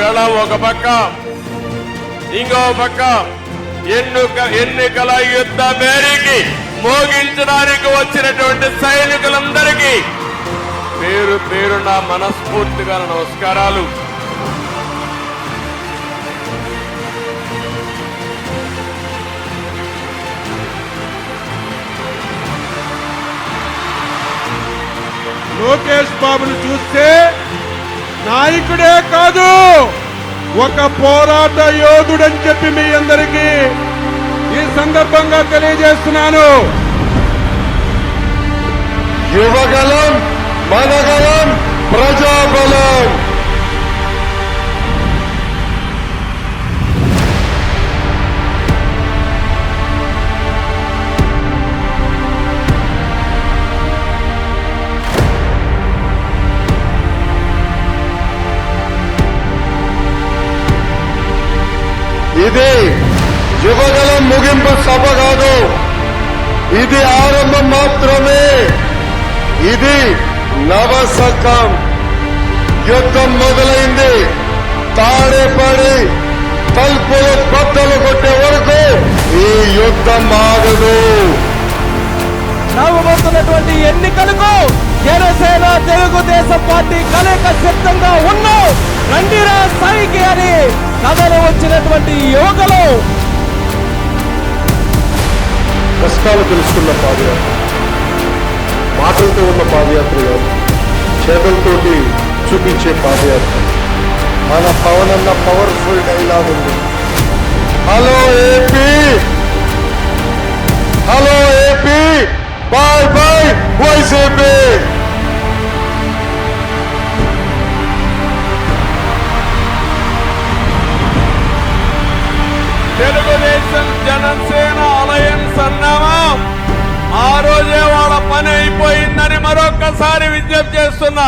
గళ ఒక పక్క ఇంకో పక్క. ఎన్నుక ఎన్నికల యుద్ధ మేరీకి మోగించడానికి వచ్చినటువంటి సైనికులందరికీ పేరు పేరు నా మనస్ఫూర్తిగా నమస్కారాలు. లోకేష్ బాబును చూస్తే నాయకుడే కాదు. ఒక పోరాట యోధుడని చెప్పి మీ అందరికీ ఈ సందర్భంగా తెలియజేస్తున్నాను. యువగలం మనగలం ప్రజా ఇది యువగలం ముగింపు సభ కాదు. ఇది ఆరంభం మాత్రమే. ఇది నవశకం యుద్ధం మొదలైంది. తాడేపడి తలుపులు బద్దలు కొట్టే వరకు ఈ యుద్ధం ఆగదు. రాబోతున్నటువంటి ఎన్నికలకు జనసేన తెలుగుదేశం పార్టీ కలయిక సిద్ధంగా ఉన్నాం. రండిరా ఎవరికి అని కథలో వచ్చినటువంటి యువకులు. కష్టాలు తెలుసుకున్న పాదయాత్ర. మాటలతో ఉన్న పాదయాత్ర కాదు చేతులతోటి చూపించే పాదయాత్ర. మన పవన్ అన్న పవర్ఫుల్ డైలాగ్ ఉంది హలో ఏ జనసేన అలయన్స్ అన్నామా ఆ రోజే వాళ్ళ పని అయిపోయిందని మరొక్కసారి విజ్ఞప్తి చేస్తున్నా.